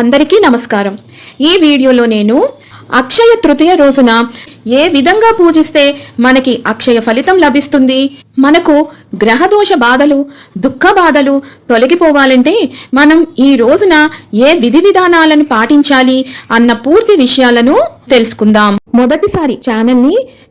అందరికీ నమస్కారం. ఈ వీడియోలో నేను అక్షయ తృతీయ రోజున ఏ విధంగా పూజిస్తే మనకి అక్షయ ఫలితం లభిస్తుంది? మనకు గ్రహదోష బాధలు దుఃఖ బాధలు తొలగిపోవాలంటే మనం ఈ రోజున ఏ విధి విధానాలను పాటించాలి అన్న పూర్తి విషయాలను తెలుసుకుందాం. మొదటిసారి ఛానల్ని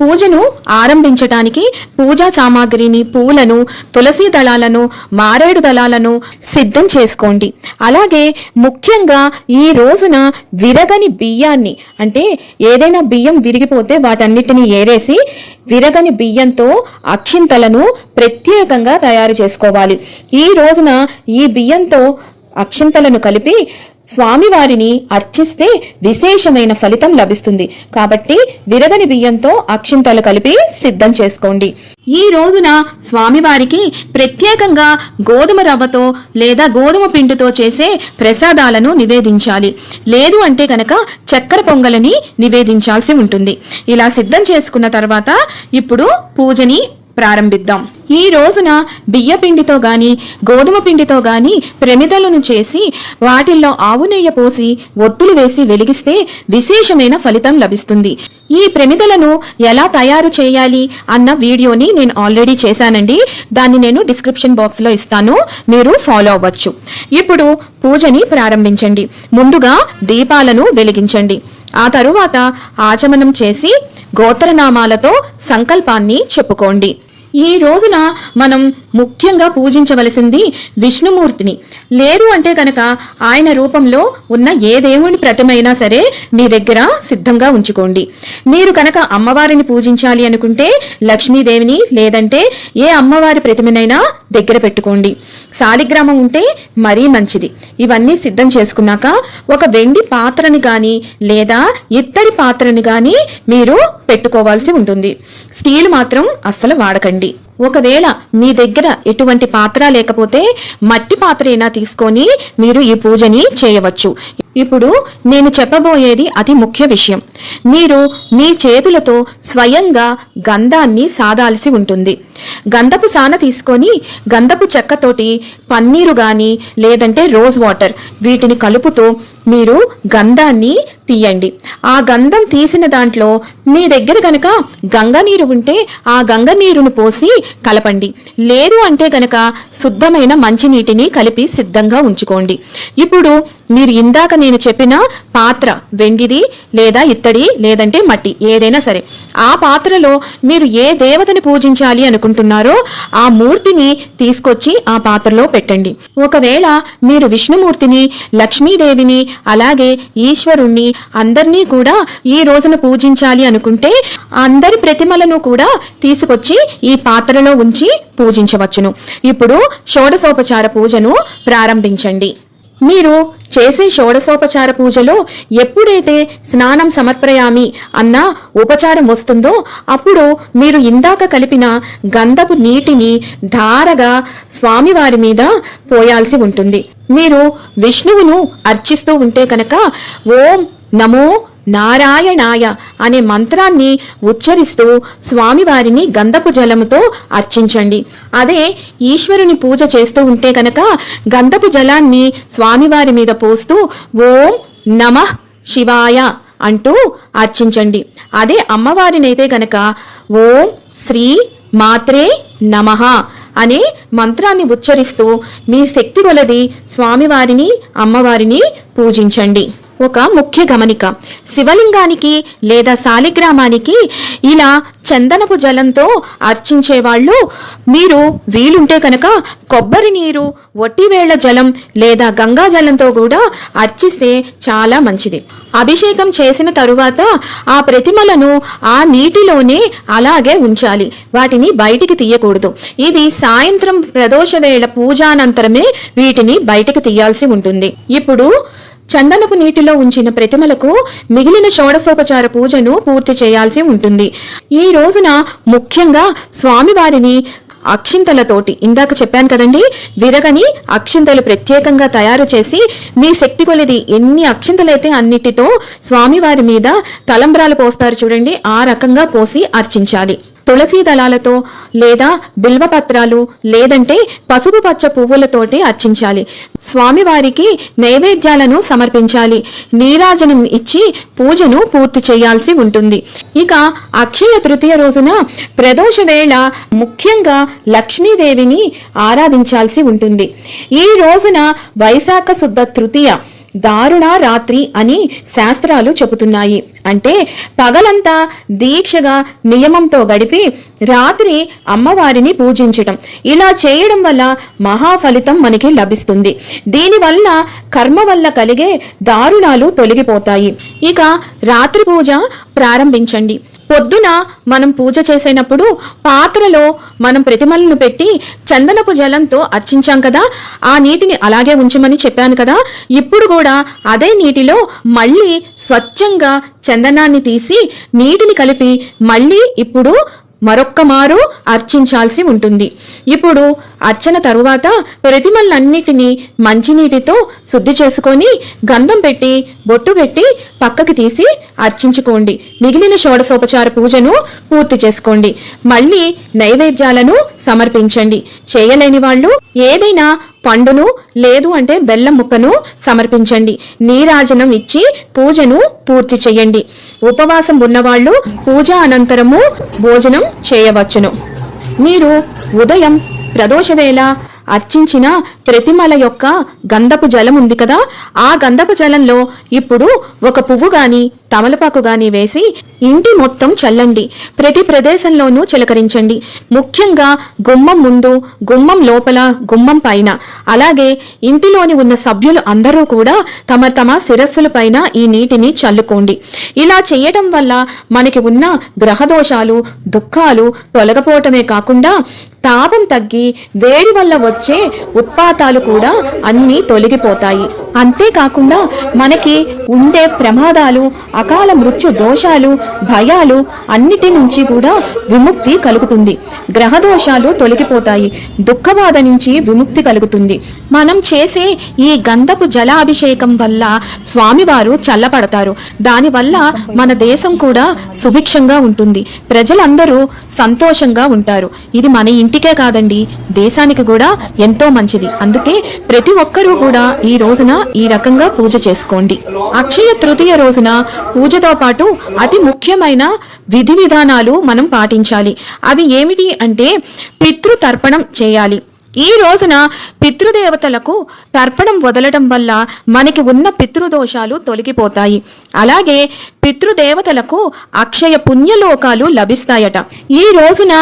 పూజను ఆరంభించటానికి పూజా సామాగ్రిని పూలను తులసి దళాలను మారేడు దళాలను సిద్ధం చేసుకోండి. అలాగే ముఖ్యంగా ఈ రోజున విరగని బియ్యాన్ని అంటే ఏదైనా బియ్యం విరిగిపోతే వాటన్నిటిని ఏరేసి విరగని బియ్యంతో అక్షింతలను ప్రత్యేకంగా తయారు చేసుకోవాలి. ఈ రోజున ఈ బియ్యంతో అక్షింతలను కలిపి స్వామివారిని అర్చిస్తే విశేషమైన ఫలితం లభిస్తుంది. కాబట్టి విరగని బియ్యంతో అక్షింతలు కలిపి సిద్ధం చేసుకోండి. ఈ రోజున స్వామివారికి ప్రత్యేకంగా గోధుమ రవ్వతో లేదా గోధుమ పిండితో చేసే ప్రసాదాలను నివేదించాలి. లేదు అంటే కనుక చక్కెర పొంగలని నివేదించాల్సి ఉంటుంది. ఇలా సిద్ధం చేసుకున్న తర్వాత ఇప్పుడు పూజని ప్రారంభిద్దాం. ఈ రోజున బియ్యపిండితో గాని గోధుమ పిండితో గాని ప్రమిదలను చేసి వాటిల్లో ఆవు నెయ్యి పోసి ఒత్తులు వేసి వెలిగిస్తే విశేషమైన ఫలితం లభిస్తుంది. ఈ ప్రమిదలను ఎలా తయారు చేయాలి అన్న వీడియోని నేను ఆల్రెడీ చేశానండి. దాన్ని నేను డిస్క్రిప్షన్ బాక్స్లో ఇస్తాను. మీరు ఫాలో అవ్వచ్చు. ఇప్పుడు పూజని ప్రారంభించండి. ముందుగా దీపాలను వెలిగించండి. ఆ తరువాత ఆచమనం చేసి గోత్రనామాలతో సంకల్పాన్ని చెప్పుకోండి. ఈ రోజున మనం ముఖ్యంగా పూజించవలసింది విష్ణుమూర్తిని. లేదు అంటే కనుక ఆయన రూపంలో ఉన్న ఏ దేవుని ప్రతిమైనా సరే మీ దగ్గర సిద్ధంగా ఉంచుకోండి. మీరు కనుక అమ్మవారిని పూజించాలి అనుకుంటే లక్ష్మీదేవిని లేదంటే ఏ అమ్మవారి ప్రతిమనైనా దగ్గర పెట్టుకోండి. సాలిగ్రామం ఉంటే మరీ మంచిది. ఇవన్నీ సిద్ధం చేసుకున్నాక ఒక వెండి పాత్రని కానీ లేదా ఇత్తడి పాత్రని కానీ మీరు పెట్టుకోవాల్సి ఉంటుంది. స్టీల్ మాత్రం అస్సలు వాడకండి. ఒకవేళ మీ దగ్గర ఎటువంటి పాత్ర లేకపోతే మట్టి పాత్ర అయినా తీసుకొని మీరు ఈ పూజని చేయవచ్చు. ఇప్పుడు నేను చెప్పబోయేది అతి ముఖ్య విషయం. మీరు మీ చేతులతో స్వయంగా గంధాన్ని సాదాల్సి ఉంటుంది. గంధపు సాన తీసుకొని గంధపు చెక్కతోటి పన్నీరు గాని లేదంటే రోజ్ వాటర్ వీటిని కలుపుతూ మీరు గంధాన్ని తీయండి. ఆ గంధం తీసిన దాంట్లో మీ దగ్గర గనక గంగ నీరు ఉంటే ఆ గంగ నీరును పోసి కలపండి. లేదు అంటే గనక శుద్ధమైన మంచినీటిని కలిపి సిద్ధంగా ఉంచుకోండి. ఇప్పుడు మీరు ఇందాక నేను చెప్పిన పాత్ర వెండిది లేదా ఇత్తడి లేదంటే మట్టి ఏదైనా సరే ఆ పాత్రలో మీరు ఏ దేవతని పూజించాలి అనుకుంటున్నారో ఆ మూర్తిని తీసుకొచ్చి ఆ పాత్రలో పెట్టండి. ఒకవేళ మీరు విష్ణుమూర్తిని లక్ష్మీదేవిని అలాగే ఈశ్వరుణ్ణి అందరినీ కూడా ఈ రోజున పూజించాలి అనుకుంటే అందరి ప్రతిమలను కూడా తీసుకొచ్చి ఈ పాత్రలో ఉంచి పూజించవచ్చును. ఇప్పుడు షోడసోపచార పూజను ప్రారంభించండి. మీరు చేసే షోడసోపచార పూజలో ఎప్పుడైతే స్నానం సమర్పయామి అన్న ఉపచారం వస్తుందో అప్పుడు మీరు ఇందాక కలిపిన గంధపు నీటిని ధారగా స్వామివారి మీద పోయాల్సి ఉంటుంది. మీరు విష్ణువును అర్చిస్తూ ఉంటే కనుక ఓం నమో నారాయణాయ అనే మంత్రాన్ని ఉచ్చరిస్తూ స్వామివారిని గంధపు జలముతో అర్చించండి. అదే ఈశ్వరుని పూజ చేస్తూ ఉంటే కనుక గంధపు జలాన్ని స్వామివారి మీద పోస్తూ ఓం నమః శివాయ అంటూ అర్చించండి. అదే అమ్మవారినైతే గనక ఓం శ్రీ మాత్రే నమః అనే మంత్రాన్ని ఉచ్చరిస్తూ మీ శక్తి కొలది స్వామివారిని అమ్మవారిని పూజించండి. ఒక ముఖ్య గమనిక. శివలింగానికి లేదా శాలిగ్రామానికి ఇలా చందనపు జలంతో అర్చించే వాళ్ళు మీరు వీలుంటే కనుక కొబ్బరి నీరు ఒట్టివేళ్ళ జలం లేదా గంగా జలంతో కూడా అర్చిస్తే చాలా మంచిది. అభిషేకం చేసిన తరువాత ఆ ప్రతిమలను ఆ నీటిలోనే అలాగే ఉంచాలి. వాటిని బయటికి తీయకూడదు. ఇది సాయంత్రం ప్రదోష వేళ పూజానంతరమే వీటిని బయటికి తీయాల్సి ఉంటుంది. ఇప్పుడు చందనపు నీటిలో ఉంచిన ప్రతిమలకు మిగిలిన షోడశోపచార పూజను పూర్తి చేయాల్సి ఉంటుంది. ఈ రోజున ముఖ్యంగా స్వామివారిని అక్షింతలతోటి ఇందాక చెప్పాను కదండి విరగని అక్షింతలు ప్రత్యేకంగా తయారు చేసి మీ శక్తి కొలిది ఎన్ని అక్షింతలైతే అన్నిటితో స్వామివారి మీద తలంబ్రాలు పోస్తారు చూడండి ఆ రకంగా పోసి అర్చించాలి. తులసి దళాలతో లేదా బిల్వపత్రాలు లేదంటే పసుపు పచ్చ పువ్వులతోటి అర్చించాలి. స్వామివారికి నైవేద్యాలను సమర్పించాలి. నీరాజనం ఇచ్చి పూజను పూర్తి చేయాల్సి ఉంటుంది. ఇక అక్షయ తృతీయ రోజున ప్రదోష వేళ ముఖ్యంగా లక్ష్మీదేవిని ఆరాధించాల్సి ఉంటుంది. ఈ రోజున వైశాఖ శుద్ధ తృతీయ దారుణ రాత్రి అని శాస్త్రాలు చెబుతున్నాయి. అంటే పగలంతా దీక్షగా నియమంతో గడిపి రాత్రి అమ్మవారిని పూజించటం. ఇలా చేయడం వల్ల మహాఫలితం మనకి లభిస్తుంది. దీనివల్ల కర్మ వల్ల కలిగే దారుణాలు తొలగిపోతాయి. ఇక రాత్రి పూజ ప్రారంభించండి. పొద్దున మనం పూజ చేసేటప్పుడు పాత్రలో మనం ప్రతిమలను పెట్టి చందనపు జలంతో అర్చించాం కదా ఆ నీటిని అలాగే ఉంచమని చెప్పాను కదా ఇప్పుడు కూడా అదే నీటిలో మళ్ళీ స్వచ్ఛంగా చందనాన్ని తీసి నీటిని కలిపి మళ్ళీ ఇప్పుడు మరొక్క మారు అర్చించాల్సి ఉంటుంది. ఇప్పుడు అర్చన తరువాత ప్రతిమలన్నిటినీ మంచినీటితో శుద్ధి చేసుకొని గంధం పెట్టి బొట్టు పెట్టి పక్కకి తీసి అర్చించుకోండి. మిగిలిన షోడసోపచార పూజను పూర్తి చేసుకోండి. మళ్ళీ నైవేద్యాలను సమర్పించండి. చేయలేని వాళ్ళు ఏదైనా పండును లేదు అంటే బెల్లం ముక్కను సమర్పించండి. నీరాజనం ఇచ్చి పూజను పూర్తి చేయండి ఉపవాసం ఉన్నవాళ్ళు పూజ అనంతరము భోజనం చేయవచ్చును. మీరు ఉదయం ప్రదోషవేళ అర్చించిన ప్రతిమల యొక్క గంధపు జలం ఉంది కదా ఆ గంధపు జలంలో ఇప్పుడు ఒక పువ్వు గాని తమలపాకు గాని వేసి ఇంటి మొత్తం చల్లండి. ప్రతి ప్రదేశంలోనూ చిలకరించండి. ముఖ్యంగా గుమ్మం ముందు గుమ్మం లోపల గుమ్మం పైన. అలాగే ఇంటిలోని ఉన్న సభ్యులు అందరూ కూడా తమ తమ శిరస్సుల పైన ఈ నీటిని చల్లుకోండి. ఇలా చేయటం వల్ల మనకి ఉన్న గ్రహదోషాలు దుఃఖాలు తొలగపోవటమే కాకుండా తాపం తగ్గి వేడి వల్ల వచ్చే ఉత్పాతాలు కూడా అన్నీ తొలగిపోతాయి. అంతేకాకుండా మనకి ఉండే ప్రమాదాలు అకాల మృత్యు దోషాలు భయాలు అన్నిటి నుంచి కూడా విముక్తి కలుగుతుంది. గ్రహ దోషాలు తొలగిపోతాయి. దుఃఖబాధ నుంచి విముక్తి కలుగుతుంది. మనం చేసే ఈ గంధపు జలాభిషేకం వల్ల స్వామివారు చల్లపడతారు దానివల్ల మన దేశం కూడా సుభిక్షంగా ఉంటుంది. ప్రజలందరూ సంతోషంగా ఉంటారు. ఇది మన ఇంటికే కాదండి. దేశానికి కూడా ఎంతో మంచిది. అందుకే ప్రతి ఒక్కరూ కూడా ఈ రోజున ఈ రకంగా పూజ చేసుకోండి. అక్షయ తృతీయ రోజున పూజతో పాటు అతి ముఖ్యమైన విధి విధానాలు మనం పాటించాలి. అవి ఏమిటి అంటే పితృతర్పణం చేయాలి. ఈ రోజున పితృదేవతలకు తర్పణం వదలటం వల్ల మనకి ఉన్న పితృదోషాలు తొలగిపోతాయి. అలాగే పితృదేవతలకు అక్షయ పుణ్యలోకాలు లభిస్తాయట. ఈ రోజున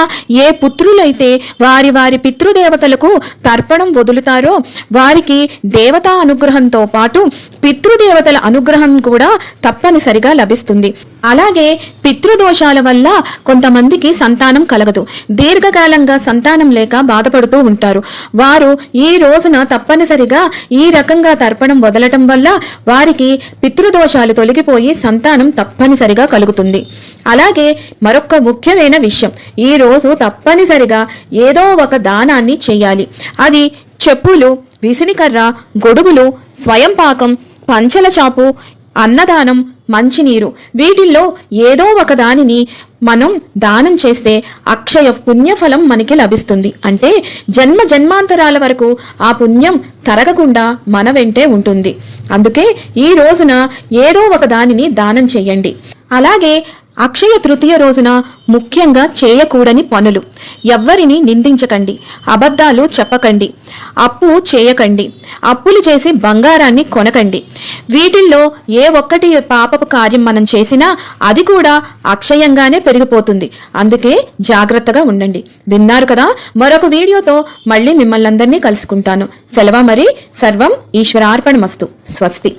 ఏ పుత్రులైతే వారి వారి పితృదేవతలకు తర్పణం వదులుతారో వారికి దేవతా అనుగ్రహంతో పాటు పితృదేవతల అనుగ్రహం కూడా తప్పనిసరిగా లభిస్తుంది. అలాగే పితృదోషాల వల్ల కొంతమందికి సంతానం కలగదు. దీర్ఘకాలంగా సంతానం లేక బాధపడుతూ ఉంటారు. వారు ఈ రోజున తప్పనిసరిగా ఈ రకంగా తర్పణం వదలటం వల్ల వారికి పితృదోషాలు తొలగిపోయి సంతానం తప్పనిసరిగా కలుగుతుంది. అలాగే మరొక ముఖ్యమైన విషయం. ఈ రోజు తప్పనిసరిగా ఏదో ఒక దానాన్ని చేయాలి. అది చెప్పులు విసినికర్ర గొడుగులు స్వయం పాకం పంచల చాపు అన్నదానం మంచినీరు. వీటిల్లో ఏదో ఒక దానిని మనం దానం చేస్తే అక్షయ పుణ్యఫలం మనకి లభిస్తుంది. అంటే జన్మ జన్మాంతరాల వరకు ఆ పుణ్యం తరగకుండా మన వెంటే ఉంటుంది. అందుకే ఈ రోజున ఏదో ఒక దానిని దానం చేయండి. అలాగే అక్షయ తృతీయ రోజున ముఖ్యంగా చేయకూడని పనులు. ఎవ్వరిని నిందించకండి. అబద్ధాలు చెప్పకండి. అప్పు చేయకండి. అప్పులు చేసి బంగారాన్ని కొనకండి. వీటిల్లో ఏ ఒక్కటి పాపపు కార్యం మనం చేసినా అది కూడా అక్షయంగానే పెరిగిపోతుంది. అందుకే జాగ్రత్తగా ఉండండి. విన్నారు కదా? మరొక వీడియోతో మళ్ళీ మిమ్మల్ని అందరినీ కలుసుకుంటాను. సెలవు మరి. సర్వం ఈశ్వరార్పణమస్తు. స్వస్తి.